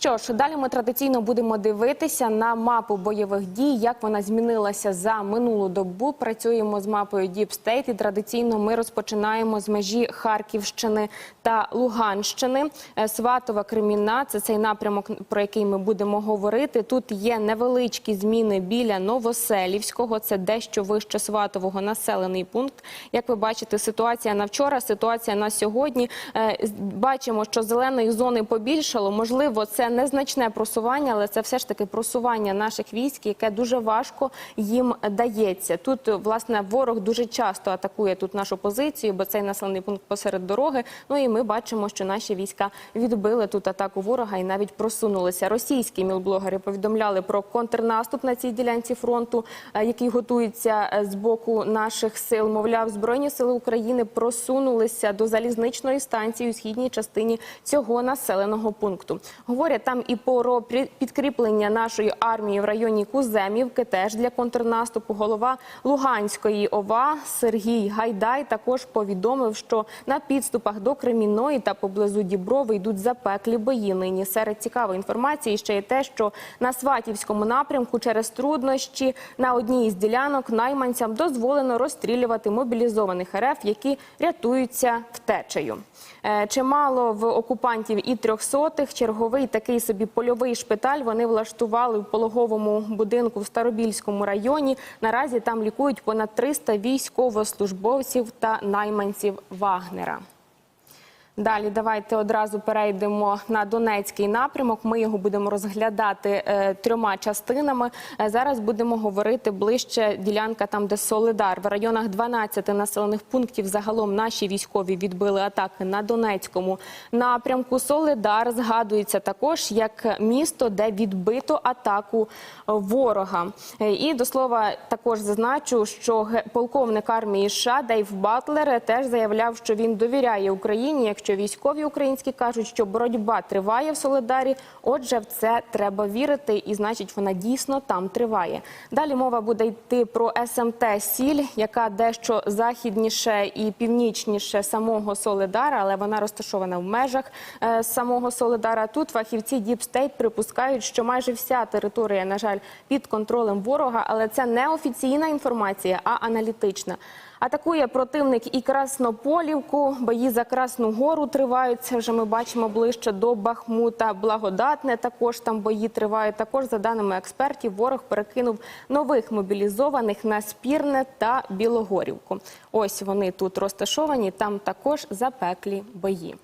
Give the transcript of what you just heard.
Що ж, далі ми традиційно будемо дивитися на мапу бойових дій, як вона змінилася за минулу добу. Працюємо з мапою State і традиційно ми розпочинаємо з межі Харківщини та Луганщини. Е, Сватова Кремінна це цей напрямок, про який ми будемо говорити. Тут є невеличкі зміни біля Новоселівського. Це дещо вище Сватового населений пункт. Як ви бачите, ситуація на вчора, ситуація на сьогодні. Е, Бачимо, що зеленої зони побільшало. Можливо, це незначне просування, але це все ж таки просування наших військ, яке дуже важко їм дається. Тут власне ворог дуже часто атакує тут нашу позицію, бо цей населений пункт посеред дороги. Ну і ми бачимо, що наші війська відбили тут атаку ворога і навіть просунулися. Російські мілблогери повідомляли про контрнаступ на цій ділянці фронту, е, який готується е, з боку наших сил. Мовляв, збройні сили України просунулися до залізничної станції у східній частині цього населеного пункту. Говорять там і про підкріплення нашої армії в районі Куземівки, теж для контрнаступу. Голова Луганської ОВА Сергій Гайдай також повідомив, що на підступах до Кремінної та поблизу Діброви йдуть запеклі бої. Нині серед цікавої інформації ще є те, що на Сватівському напрямку через труднощі на одній із ділянок найманцям дозволено розстрілювати мобілізованих РФ, які рятуються втечею. Е, Чимало в окупантів і трьохсотих. Черговий такий собі польовий шпиталь вони влаштували в пологовому будинку в Старобільському районі. Наразі там лікують понад 300 військовослужбовців та найманців Вагнера. Далі давайте одразу перейдемо на Донецький напрямок. Ми його будемо розглядати е, трьома частинами. Е, зараз будемо говорити ближче ділянка там, де Солидар. В районах 12 населених пунктів загалом наші військові відбили атаки на Донецькому напрямку. Солидар згадується також як місто, де відбито атаку ворога. Е, І до слова також зазначу, що полковник армії США Дейв Батлер теж заявляв, що він довіряє Україні. Якщо військові українські кажуть, що боротьба триває в Солидарі, отже, в це треба вірити, і значить, вона дійсно там триває. Далі мова буде йти про СМТ Сіль, яка дещо західніше і північніше самого Солидара, але вона розташована в межах е, самого Солидара. Тут фахівці State припускають, що майже вся територія, на жаль, під контролем ворога, але це не офіційна інформація, а аналітична. Атакує противник і Краснополівку. Бої за Красну Гору тривають. Вже ми бачимо ближче до Бахмута. Благодатне також там бої тривають. Також за даними експертів, ворог перекинув нових мобілізованих на Спірне та Білогорівку. Ось вони тут розташовані. Там також запеклі бої.